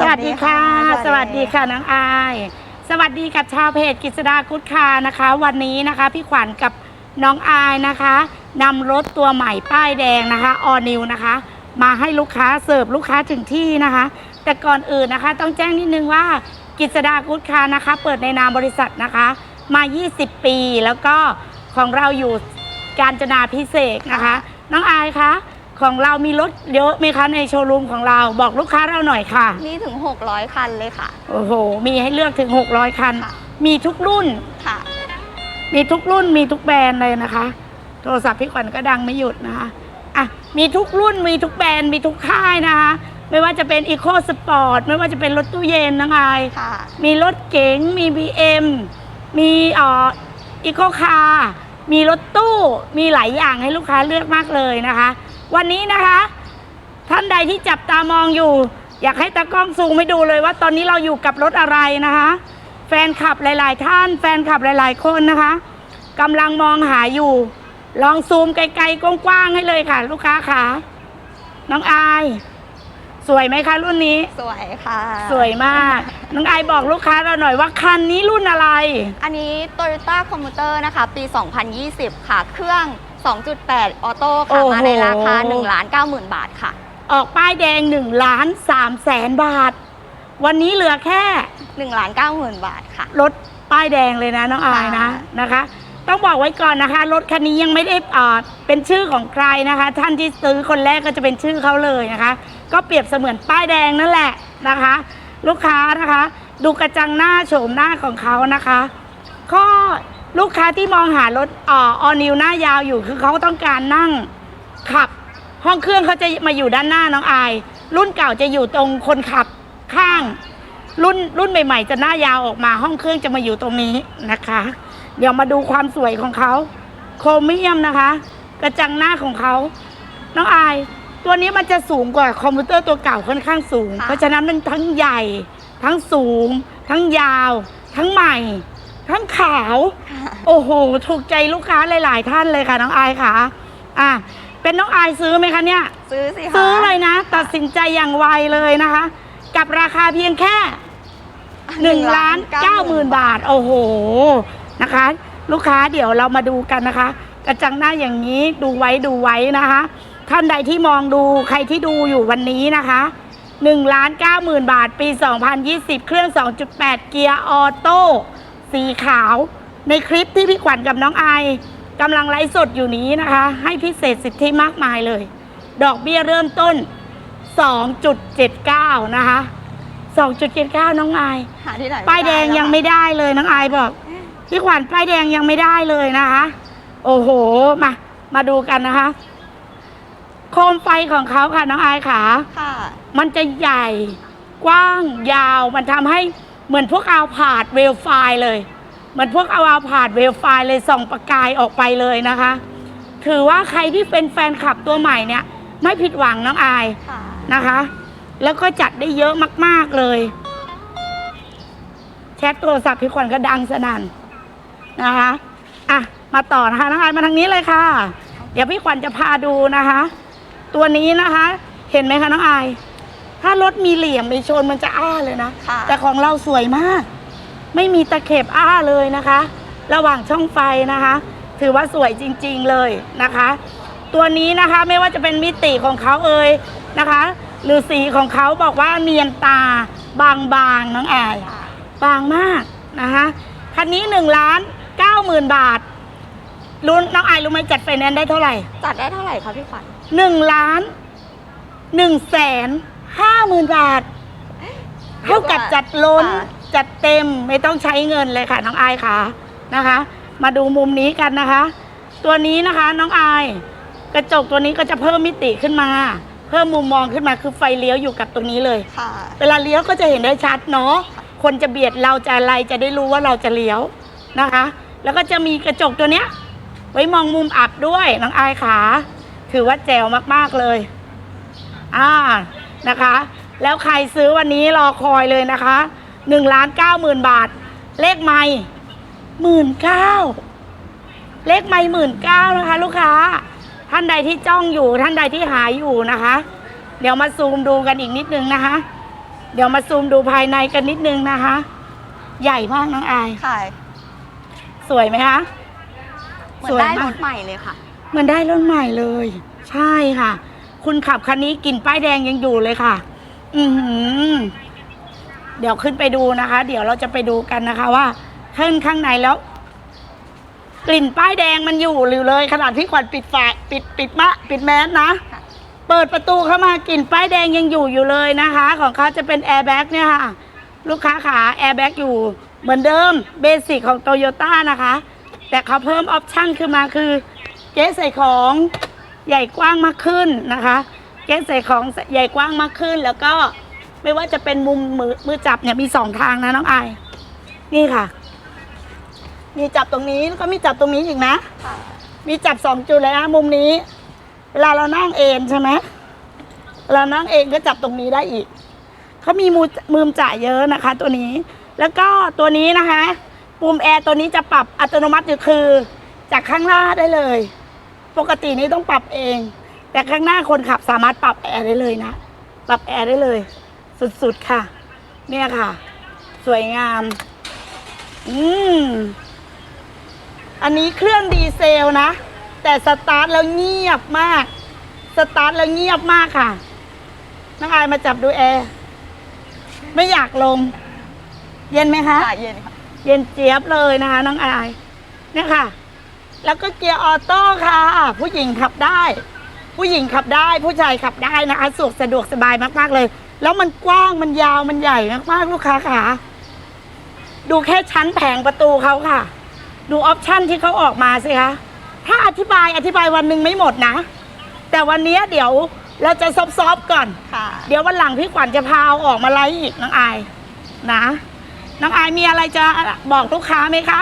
สวัสดีค่ะ สวัสดีค่ะน้องอาย สวัสดีกับชาวเพจกิษดากุดคานะคะ วันนี้นะคะพี่ขวัญกับน้องอายนะคะนำรถตัวใหม่ป้ายแดงนะคะออนิวนะคะ มาให้ลูกค้าเสิร์ฟลูกค้าถึงที่นะคะ แต่ก่อนอื่นนะคะ ต้องแจ้งนิดนึงว่ากิษดากุดคานะคะ เปิดในนามบริษัทนะคะ มา 20 ปีแล้วก็ของเราอยู่กาญจนาพิเศษกนะคะ น้องอายคะ ของเรามีรถเยอะไหมคะในโชว์รูมของเราบอกลูกค้าเราหน่อยค่ะ มีถึง 600 คันเลยค่ะ โอ้โห มีให้เลือกถึง 600 คัน ค่ะ มีทุกรุ่น ค่ะ มีทุกรุ่นมีทุกแบรนด์เลยนะคะ โทรศัพท์พี่ขวัญก็ดังไม่หยุดนะคะอะมีทุกรุ่นมีทุกแบรนด์มีทุกค่ายนะคะ ไม่ว่าจะเป็น Eco Sport ไม่ว่าจะเป็นรถตู้เย็นนะคะ ค่ะ มีรถเก๋ง มี BM มีเอ่อ Eco Car มีรถตู้ มีหลายอย่างให้ลูกค้าเลือกมากเลยนะคะ วันนี้นะคะ ท่านใดที่จับตามองอยู่ อยากให้ตากล้องซูมให้ดูเลยว่าตอนนี้เราอยู่กับรถอะไรนะคะ แฟนคลับหลาย ๆ ท่าน แฟนคลับหลาย ๆ คนนะคะกำลังมองหาอยู่ ลองซูมไกลๆกว้างๆให้เลยค่ะ ลูกค้าค่ะน้องอาย สวยไหมคะรุ่นนี้ สวยค่ะ สวยมาก น้องอายบอกลูกค้าเราหน่อยว่าคันนี้รุ่นอะไร อันนี้ Toyota Commuter นะคะ ปี 2020 ค่ะ เครื่อง 2.8 ออโต้โอ้ค่ะโห มาในราคา1ล้าน90,000 บาทค่ะ ออกป้ายแดง1ล้าน3แสนบาท วันนี้เหลือแค่1ล้าน90,000 บาทค่ะ รถป้ายแดงเลยนะน้องอายนะค่ะ นะคะ ต้องบอกไว้ก่อนนะคะ รถคันนี้ยังไม่ได้เอ่อเป็นชื่อของใครนะคะ ท่านที่ซื้อคนแรกก็จะเป็นชื่อเขาเลยนะคะ ก็เปรียบเสมือนป้ายแดงนั่นแหละนะคะ ลูกค้านะคะ ดูกระจังหน้าโฉมหน้าของเขานะคะก็ ลูกค้าที่มองหารถอ่ออนิวหน้ายาวอยู่คือเขาต้องการนั่งขับ ห้องเครื่องเขาจะมาอยู่ด้านหน้าน้องอาย รุ่นเก่าจะอยู่ตรงคนขับข้าง รุ่นรุ่นใหม่ ๆ จะหน้ายาวออกมาห้องเครื่องจะมาอยู่ตรงนี้นะคะ เดี๋ยวมาดูความสวยของเขาโครเมียมนะคะ กระจังหน้าของเขาน้องอาย ตัวนี้มันจะสูงกว่าคอมพิวเตอร์ตัวเก่าค่อนข้างสูง เพราะฉะนั้นมันทั้งใหญ่ ทั้งสูง ทั้งยาว ทั้งใหม่ ทั้งขาว โอ้โห ถูกใจลูกค้าหลาย ๆ ท่านเลยค่ะน้องอายค่ะ อะ เป็นน้องอายซื้อไหมคะเนี่ย ซื้อสิคะซื้อเลยนะ ตัดสินใจอย่างไวเลยนะคะ กับราคาเพียงแค่1นึ่งล้านเก้าหมื่นบาท โอ้โห นะคะ ลูกค้าเดี๋ยวเรามาดูกันนะคะ กระจังหน้าอย่างนี้ดูไว้ดูไว้นะคะ ท่านใดที่มองดูใครที่ดูอยู่วันนี้นะคะ1นึ่งล้านเก้าหมื่นบาท ปี 2020 เครื่อง 2.8 เกียร์ออโต้ สีขาว ในคลิปที่พี่ขวัญกับน้องไอายกำลังไลฟ์สดอยู่นี้นะคะ ให้พิเศษสิทธิมากมายเลย ดอกเบี้ยเริ่มต้น 2.79 นะคะ 2.79 น้องอายหาที่ไหนป้ายแดงยังไม่ได้เลยน้องอายบอก พี่ขวัญป้ายแดงยังไม่ได้เลยนะคะ โอ้โห มา มาดูกันนะคะ โคมไฟของเขาค่ะน้องอายขาค่ะ มันจะใหญ่กว้างยาวมันทำให้ เหมือนพวกเอาผาดเวลไฟล์เลยเหมือนพวกเอาเอาผาดเวลไฟล์เลยส่องประกายออกไปเลยนะคะ ถือว่าใครที่เป็นแฟนคลับตัวใหม่เนี่ย ไม่ผิดหวังน้องอายค่ะนะคะ แล้วก็จัดได้เยอะมาก ๆเลย แชทโทรศัพท์พี่ขวัญก็ดังสนั่นนะคะอะมาต่อนะคะน้องอายมาทางนี้เลยค่ะ เดี๋ยวพี่ขวัญจะพาดูนะคะ ตัวนี้นะคะ เห็นไหมคะน้องอาย ถ้ารถมีเหลี่ยมมีชนมันจะอ้าเลยนะค่ะ แต่ของเราสวยมาก ไม่มีตะเข็บอ้าเลยนะคะ ระหว่างช่องไฟนะคะ ถือว่าสวยจริงๆเลยนะคะ ตัวนี้นะคะไม่ว่าจะเป็นมิติของเขาเอ่ยนะคะ หรือสีของเขาบอกว่าเนียนตาบางๆน้องอาย บางมากนะคะคันนี้หนึ่งล้านเก้าหมื่นบาทรู้น้องอายรู้ไหมจัดไฟแนนซ์ได้เท่าไหร่จัดได้เท่าไหร่คะพี่ขวัญหนึ่งล้านหนึ่งแสน ห้าหมื่นบาท เท่ากับจัดล้น ค่ะ จัดเต็มไม่ต้องใช้เงินเลยค่ะ น้องอายค่ะนะคะ มาดูมุมนี้กันนะคะ ตัวนี้นะคะน้องอาย กระจกตัวนี้ก็จะเพิ่มมิติขึ้นมา เพิ่มมุมมองขึ้นมาคือไฟเลี้ยวอยู่กับตรงนี้เลย ค่ะ เวลาเลี้ยวก็จะเห็นได้ชัดเนาะ คนจะเบียดเราจะอะไรจะได้รู้ว่าเราจะเลี้ยวนะคะ แล้วก็จะมีกระจกตัวเนี้ย ไว้มองมุมอับด้วยน้องอายขา ถือว่าแจ๋วมากๆเลย อ่า นะคะ แล้วใครซื้อวันนี้รอคอยเลยนะคะหนึ่งล้านเก้าหมื่นบาท เลขไม่หมื่นเก้าเลขไม่หมื่นเก้านะคะ ลูกค้า ท่านใดที่จ้องอยู่ท่านใดที่หาอยู่นะคะ เดี๋ยวมาซูมดูกันอีกนิดนึงนะคะ เดี๋ยวมาซูมดูภายในกันนิดนึงนะคะ ใหญ่มากน้องอาย ค่ะ สวยไหมคะเหมือนได้สวยมารกถใหม่เลยค่ะ เหมือนได้รถใหม่เลย ใช่ค่ะ คุณขับคันนี้กลิ่นป้ายแดงยังอยู่เลยค่ะ อือหือ เดี๋ยวขึ้นไปดูนะคะ เดี๋ยวเราจะไปดูกันนะคะ ว่าขึ้นข้างในแล้ว กลิ่นป้ายแดงมันอยู่อยู่เลย ขนาดพี่ขวัญปิดฝาปิดปิดมะ ปิดแมสนะเปิดประตูเข้ามากลิ่นป้ายแดงยังอยู่อยู่เลยนะคะ ของเขาจะเป็นแอร์แบ็กเนี่ยค่ะ ลูกค้าขาแอร์แบ็กอยู่เหมือนเดิมเบสิกของโตโยต้านะคะ แต่เขาเพิ่มออปชั่นขึ้นมาคือเก๊ใส่ของ ใหญ่กว้างมากขึ้นนะคะเก๊ใส่ของใหญ่กว้างมากขึ้น แล้วก็ไม่ว่าจะเป็นมุมมือมือจับเนี่ยมีสองทางนะน้องไอายนี่ค่ะ มีจับตรงนี้แล้วก็มีจับตรงนี้อีกนะ มีจับสองจุดเลยนะมุมนี้ เวลาเรานั่งเอนใช่ไหมเรานั่งเองก็จับตรงนี้ได้อีก เขามีมือมือจ่ายเยอะนะคะ ตัวนี้ แล้วก็ตัวนี้นะคะ ปุ่มแอร์ตัวนี้จะปรับอัตโนมัติคือ จากข้างหน้าได้เลย ปกตินี้ต้องปรับเอง แต่ข้างหน้าคนขับสามารถปรับแอร์ได้เลยนะ ปรับแอร์ได้เลย สุดๆค่ะ เนี่ยค่ะ สวยงาม อืม อันนี้เครื่องดีเซลนะ แต่สตาร์ทแล้วเงียบมาก สตาร์ทแล้วเงียบมากค่ะน้องอายมาจับดูแอร์ ไม่อยากลง เย็นไหมคะ ค่ะเย็นค่ะ เย็นเจี๊ยบเลยนะคะน้องอาย เนี่ยค่ะ แล้วก็เกียร์ออโต้ค่ะ ผู้หญิงขับได้ ผู้หญิงขับได้ ผู้ชายขับได้นะคะสะดวกสะดวกสบายมากๆเลย แล้วมันกว้างมันยาวมันใหญ่มากๆลูกค้าค่ะ ดูแค่ชั้นแผงประตูเขาค่ะ ดูออปชั่นที่เขาออกมาสิคะถ้าอธิบายอธิบายวันหนึ่งไม่หมดนะ แต่วันนี้เดี๋ยวเราจะซอฟๆก่อนค่ะเดี๋ยววันหลังพี่ขวัญจะพาเอาออกมาไลฟ์อีกน้องอายนะน้องอายมีอะไรจะบอกลูกค้าไหมคะ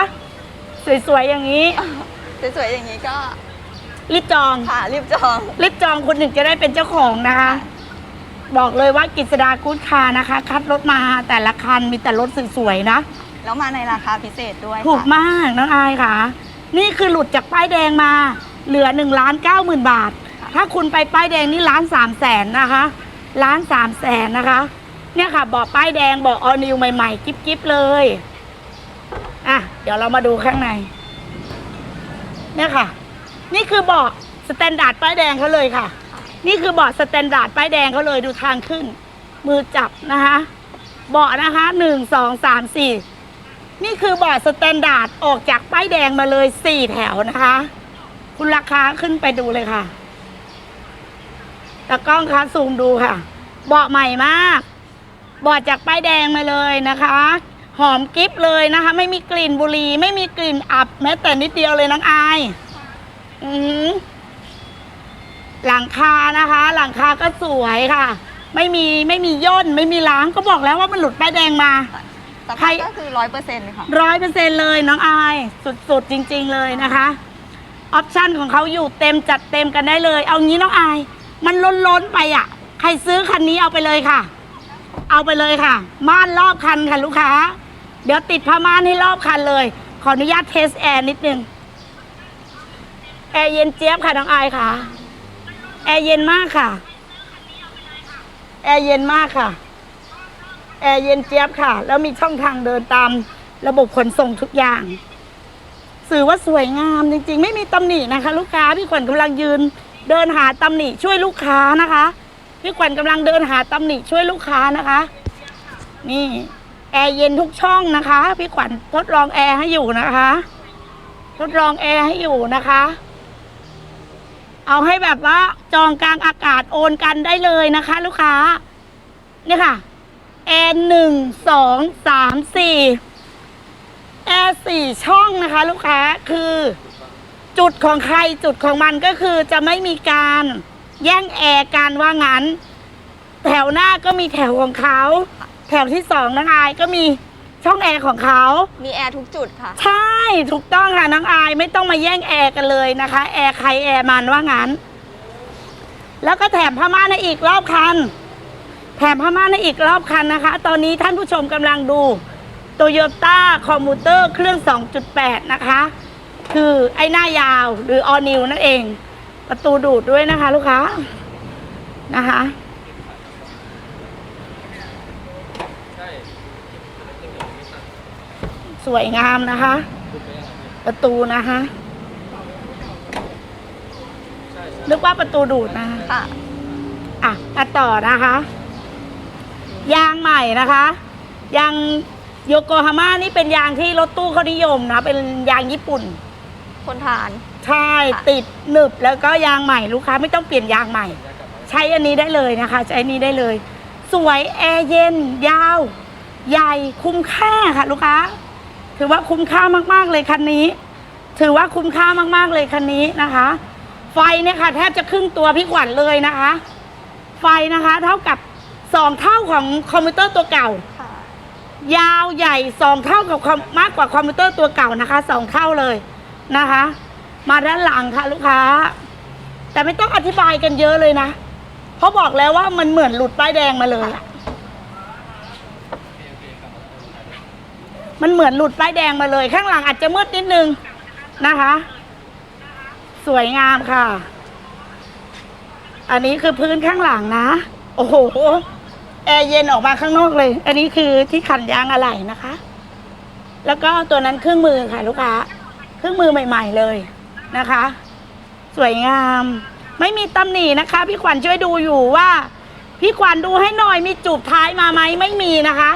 สวยๆอย่างนี้ สวยๆอย่างนี้ก็รีบจอง ค่ะรีบจอง รีบจองคุณหนึ่งจะได้เป็นเจ้าของนะคะ บอกเลยว่ากิจสดากู๊ดคาร์นะคะ คัดรถมาแต่ละคันมีแต่รถสวยๆนะ แล้วมาในราคาพิเศษด้วยถูกค่ะมากน้องอายค่ะ นี่คือหลุดจากป้ายแดงมา เหลือ1นึ่งล้านเก้าหมื่นบาท ถ้าคุณไปป้ายแดงนี่ล้านสามแสนนะคะล้านสามแสนนะคะ เนี่ยค่ะบอกป้ายแดงบอกออนิวใหม่ๆ กิ๊บๆเลย อะ เดี๋ยวเรามาดูข้างใน เนี่ยค่ะ นี่คือเบาะสแตนดาร์ดป้ายแดงเขาเลยค่ะ นี่คือเบาะสแตนดาร์ดป้ายแดงเขาเลยดูทางขึ้น มือจับนะคะเบาะนะคะหนึ่งสองสามสี่นี่คือเบอร์ดสแตนดาร์ดออกจากป้ายแดงมาเลยสี่แถวนะคะ คุณราคาขึ้นไปดูเลยค่ะตะกล้องคะซูมดูค่ะ เบาะใหม่มาก เบาะจากป้ายแดงมาเลยนะคะ หอมกริบเลยนะคะ ไม่มีกลิ่นบุหรี่ไม่มีกลิ่นอับ แม้แต่นิดเดียวเลยน้องอายอือหือหลังคานะคะ หลังคาก็สวยค่ะ ไม่มีไม่มีย่นไม่มีล้างก็บอกแล้วว่ามันหลุดป้ายแดงมาสใครภาพก็คือร้อยเปอร์เซ็นต์ค่ะ ร้อยเปอร์เซ็นเลยน้องอายสุดๆจริง ๆเลยนะคะออปชั่นของเขาอยู่เต็มจัดเต็มกันได้เลย เอางี้น้องอาย มันล้นๆไปอะ ใครซื้อคันนี้เอาไปเลยค่ะ เอาไปเลยค่ะ ม่านรอบคันค่ะลูกค้า เดี๋ยวติดผ้าม่านให้รอบคันเลย ขออนุญาตเทสแอร์นิดนึง แอร์เย็นเจี๊ยบค่ะน้องอายค่ะ แอร์เย็นมากค่ะ แอร์เย็นมากค่ะ แอร์เย็นเจี๊ยบค่ะ แล้วมีช่องทางเดินตามระบบขนส่งทุกอย่าง สื่อว่าสวยงามจริง ๆ ไม่มีตำหนินะคะ ลูกค้าพี่ขวัญกำลังยืน เดินหาตำหนิช่วยลูกค้านะคะ พี่ขวัญกำลังเดินหาตำหนิช่วยลูกค้านะคะ นี่ แอร์เย็นทุกช่องนะคะ พี่ขวัญทดลองแอร์ให้อยู่นะคะ ทดลองแอร์ให้อยู่นะคะ เอาให้แบบว่าจองกลางอากาศโอนกันได้เลยนะคะ ลูกค้าเนี่ยค่ะแอร์หนึ่งสองสามสี่แอร์สี่ช่องนะคะ ลูกค้าคือจุดของใครจุดของมันก็คือจะไม่มีการแย่งแอร์กันว่างั้น แถวหน้าก็มีแถวของเขา แถวที่สองน้องอายก็มีช่องแอร์ของเขา มีแอร์ทุกจุดค่ะ ใช่ถูกต้องค่ะน้องอายไม่ต้องมาแย่งแอร์กันเลยนะคะ แอร์ใครแอร์มันว่างั้น แล้วก็แถมผ้าม่านให้อีกรอบคัน แถมผ้าม่านให้อีกรอบคันนะคะ ตอนนี้ท่านผู้ชมกำลังดู Toyota Commuter เครื่อง 2.8 นะคะ คือไอ้หน้ายาวหรือ All New นั่นเอง ประตูดูดด้วยนะคะ ลูกค้านะคะ สวยงามนะคะ ประตูนะคะนึกว่าประตูดูดนะคะค่ะ อะมาต่อนะคะ ยางใหม่นะคะ ยางโยโกฮาม่านี่เป็นยางที่รถตู้เขานิยมนะ เป็นยางญี่ปุ่น คนทาน ใช่ ค่ะ ติดหนึบแล้วก็ยางใหม่ลูกค้าไม่ต้องเปลี่ยนยางใหม่ ใช้อันนี้ได้เลยนะคะ ใช้อันนี้ได้เลย สวยแอร์เย็น ยาว ใหญ่คุ้มค่าค่ะ ลูกค้า ถือว่าคุ้มค่ามากๆเลยคันนี้ ถือว่าคุ้มค่ามากๆเลยคันนี้นะคะ ไฟเนี่ยค่ะ แทบจะครึ่งตัวพี่ขวัญเลยนะคะ ไฟนะคะ เท่ากับสองเท่าของคอมพิวเตอร์ตัวเก่าค่ะยาวใหญ่สองเท่ากับคอมมากกว่าคอมพิวเตอร์ตัวเก่านะคะสองเท่าเลยนะคะ มาด้านหลังค่ะลูกค้า แต่ไม่ต้องอธิบายกันเยอะเลยนะเพราะบอกแล้วว่ามันเหมือนหลุดป้ายแดงมาเลยอะ มันเหมือนหลุดป้ายแดงมาเลย ข้างหลังอาจจะมืดนิดนึงนะคะ สวยงามค่ะ อันนี้คือพื้นข้างหลังนะ โอ้โหแอร์เย็นออกมาข้างนอกเลย อันนี้คือที่ขันยางอะไหล่นะคะ แล้วก็ตัวนั้นเครื่องมือค่ะ ลูกค้า เครื่องมือใหม่ ๆเลยนะคะ สวยงาม ไม่มีตำหนินะคะ พี่ขวัญช่วยดูอยู่ว่า พี่ขวัญดูให้หน่อยมีจูบท้ายมาไหมไม่มีนะคะ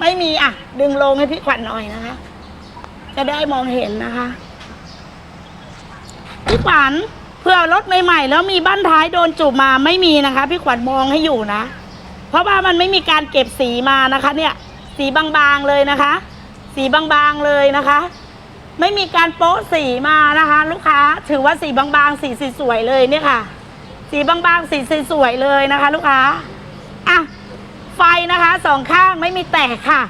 ไม่มีอะ ดึงลงให้พี่ขวัญหน่อยนะคะ จะได้มองเห็นนะคะ พี่ขวัญเพื่อรถใหม่ๆแล้วมีบ้านท้ายโดนจูบมาไม่มีนะคะ พี่ขวัญมองให้อยู่นะ เพราะว่ามันไม่มีการเก็บสีมานะคะ เนี่ย สีบางๆเลยนะคะ สีบางๆเลยนะคะ ไม่มีการโป๊ะสีมานะคะ ลูกค้าถือว่าสีบางๆสีสวยๆเลยเนี่ยค่ะ สีบางๆสีสวยๆเลยนะคะ ลูกค้า ไฟนะคะสองข้างไม่มีแตกค่ะ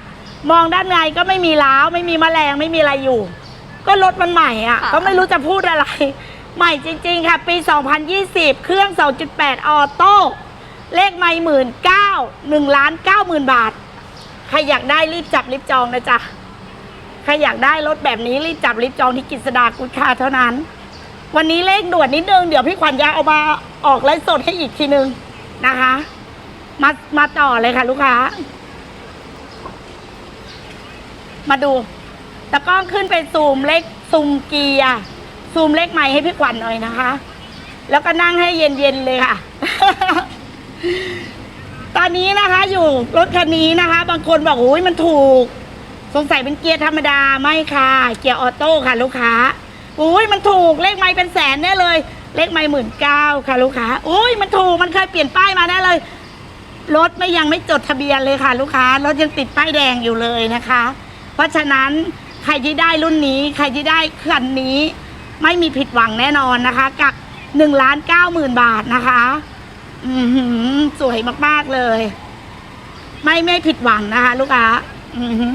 มองด้านในก็ไม่มีล้าวไม่มีแมลงไม่มีอะไรอยู่ ก็รถมันใหม่อะค่ะ ก็ไม่รู้จะพูดอะไร ใหม่จริง ๆ ค่ะ ปี 2020 เครื่อง 2.8 ออโต้เลขไม่หมื่นเก้าหนึ่งล้านเก้าหมื่นบาท ใครอยากได้รีบจับรีบจองนะจ๊ะ ใครอยากได้รถแบบนี้รีบจับรีบจองที่กิษดากุลคาเท่านั้น วันนี้เลขด่วนนิดนึง เดี๋ยวพี่ขวัญจะเอามาออกไลฟ์สดให้อีกทีนึงนะคะ มามาต่อเลยค่ะ ลูกค้า มาดูตะกล้องขึ้นไปซูมเลขซูมเกียร์ซูมเลขใหม่ให้พี่ขวัญหน่อยนะคะ แล้วก็นั่งให้เย็นๆเลยค่ะ ตอนนี้นะคะ อยู่รถคันนี้นะคะ บางคนบอกโอ้ยมันถูก สงสัยเป็นเกียร์ธรรมดาไม่ค่ะ เกียร์ออโต้ค่ะ ลูกค้าอุ้ยมันถูกเลขไม่เป็นแสนแน่เลย เลขไม่หมื่นเก้าค่ะ ลูกค้าอุ้ยมันถูกมันเคยเปลี่ยนป้ายมาแน่เลย รถไม่ยังไม่จดทะเบียนเลยค่ะ ลูกค้ารถยังติดป้ายแดงอยู่เลยนะคะ เพราะฉะนั้นใครที่ได้รุ่นนี้ ใครที่ได้คันนี้ ไม่มีผิดหวังแน่นอนนะคะ กับหนึ่งล้านเก้าหมื่นบาทนะคะ อือหือสวยมากๆเลย ไม่ไม่ผิดหวังนะคะ ลูกค้าอือหือ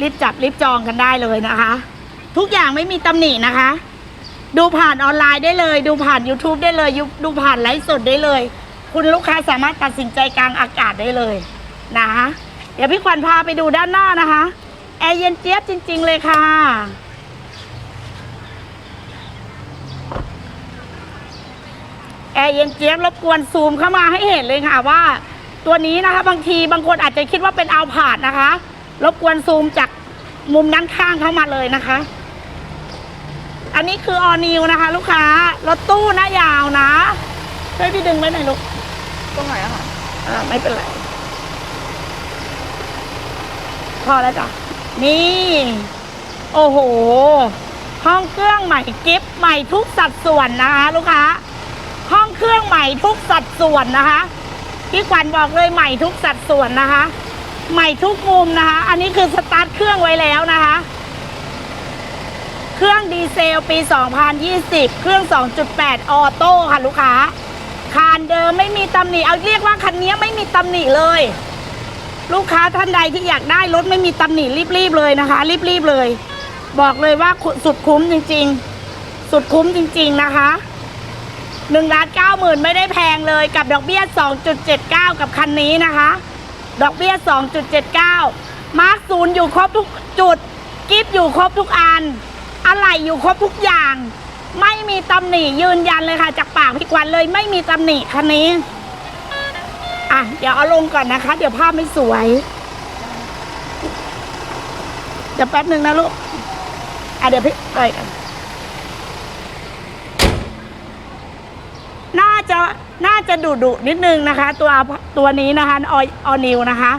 รีบจับรีบจองกันได้เลยนะคะ ทุกอย่างไม่มีตำหนินะคะ ดูผ่านออนไลน์ได้เลย ดูผ่าน YouTube ได้เลยดูผ่านไลฟ์สดได้เลย คุณลูกค้าสามารถตัดสินใจกลางอากาศได้เลยนะคะเดี๋ยวพี่ขวัญพาไปดูด้านหน้านะคะ แอร์เย็นเจี๊ยบจริง ๆ เลยค่ะ แอร์เย็นเจี๊ยบรบกวนซูมเข้ามาให้เห็นเลยค่ะว่า ตัวนี้นะคะบางทีบางคนอาจจะคิดว่าเป็นเอาผาดนะคะ รบกวนซูมจากมุมด้านข้างเข้ามาเลยนะคะ อันนี้คือออนิวนะคะ ลูกค้ารถตู้หน้ายาวนะช่วยพี่ดึงไว้หน่อยลูก ตรงไหนอะคะอ่าไม่เป็นไร พอแล้วจ้ะ นี่ โอ้โห ห้องเครื่องใหม่กิฟต์ใหม่ทุกสัดส่วนนะคะลูกค้า ห้องเครื่องใหม่ทุกสัดส่วนนะคะพี่ขวัญบอกเลยใหม่ทุกสัดส่วนนะคะ ใหม่ทุกมุมนะคะ อันนี้คือสตาร์ทเครื่องไว้แล้วนะคะ เครื่องดีเซลปี 2020 เครื่อง 2.8 ออโต้ค่ะลูกค้า คานเดิมไม่มีตำหนิเอาเรียกว่าคันนี้ไม่มีตำหนิเลย ลูกค้าท่านใดที่อยากได้รถไม่มีตำหนิรีบๆเลยนะคะ รีบๆเลย บอกเลยว่าสุดคุ้มจริง ๆ สุดคุ้มจริง ๆนะคะหนึ่งล้านเก้าหมื่นไม่ได้แพงเลยกับดอกเบี้ย2.79กับคันนี้นะคะ ดอกเบี้ย2.79มาร์คศูนย์อยู่ครบทุกจุดกิฟอยู่ครบทุกอัน อะไรอยู่ครบทุกอย่าง ไม่มีตำหนิยืนยันเลยค่ะ จากปากพี่กวันเลยไม่มีตำหนิคันนี้ อะ เดี๋ยวเอาลงก่อนนะคะ เดี๋ยวภาพไม่สวย เดี๋ยวแป๊บหนึ่งนะลูก อะเดี๋ยวพี่ไปกันน่าจะน่าจะดุดุนิดนึงนะคะ ตัวตัวนี้นะคะออนิวนะคะ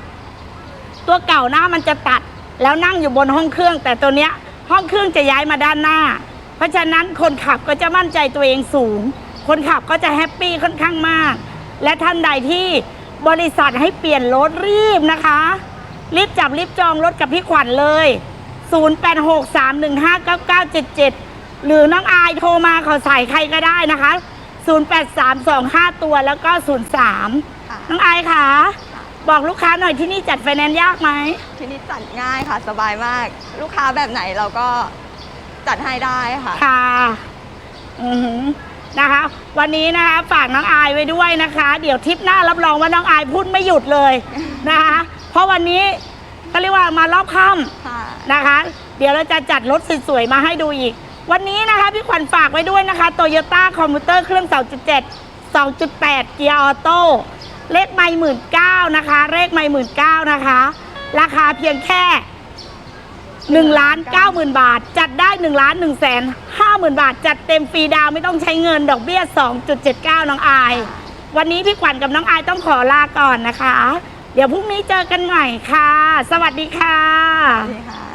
ตัวเก่าหน้ามันจะตัดแล้วนั่งอยู่บนห้องเครื่อง แต่ตัวเนี้ยห้องเครื่องจะย้ายมาด้านหน้า เพราะฉะนั้นคนขับก็จะมั่นใจตัวเองสูง คนขับก็จะแฮปปี้ค่อนข้างมาก และท่านใดที่บริษัทให้เปลี่ยนรถรีบนะคะ รีบจับรีบจองรถกับพี่ขวัญเลย 0863159977 หรือน้องอายโทรมาขอสายใครก็ได้นะคะ 083225 ตัวแล้วก็ 03ค่ะน้องอายค่ะ บอกลูกค้าหน่อยที่นี่จัดไฟแนนซ์ยากไหมที่นี่จัดง่ายค่ะสบายมาก ลูกค้าแบบไหนเราก็ จัดให้ได้ค่ะ ค่ะอือหือนะคะ วันนี้นะคะฝากน้องอายไว้ด้วยนะคะ เดี๋ยวทริปหน้ารับรองว่าน้องอายพูดไม่หยุดเลยนะคะ เพราะวันนี้เขาเรียกว่ามารอบค่ค่ะำนะคะ เดี๋ยวเราจะจัดรถสวยๆมาให้ดูอีก วันนี้นะคะพี่ขวัญฝากไว้ด้วยนะคะโตโยต้าคอมพิวเตอร์เครื่อง 2.7 2.8 เกียร์ออโต้เลขไม่หมื่นเก้านะคะเลขไม่หมื่นเก้านะคะ ราคาเพียงแค่ 1ล้าน9หมื่นบาท จัดได้1ล้าน1แสน5หมื่นบาท จัดเต็มฟรีดาวไม่ต้องใช้เงินดอกเบี้ย 2.79 น้องอาย วันนี้พี่ขวัญกับน้องอายต้องขอลาก่อนนะคะ เดี๋ยวพรุ่งนี้เจอกันใหม่ค่ะ สวัสดีค่ะ สวัสดีค่ะ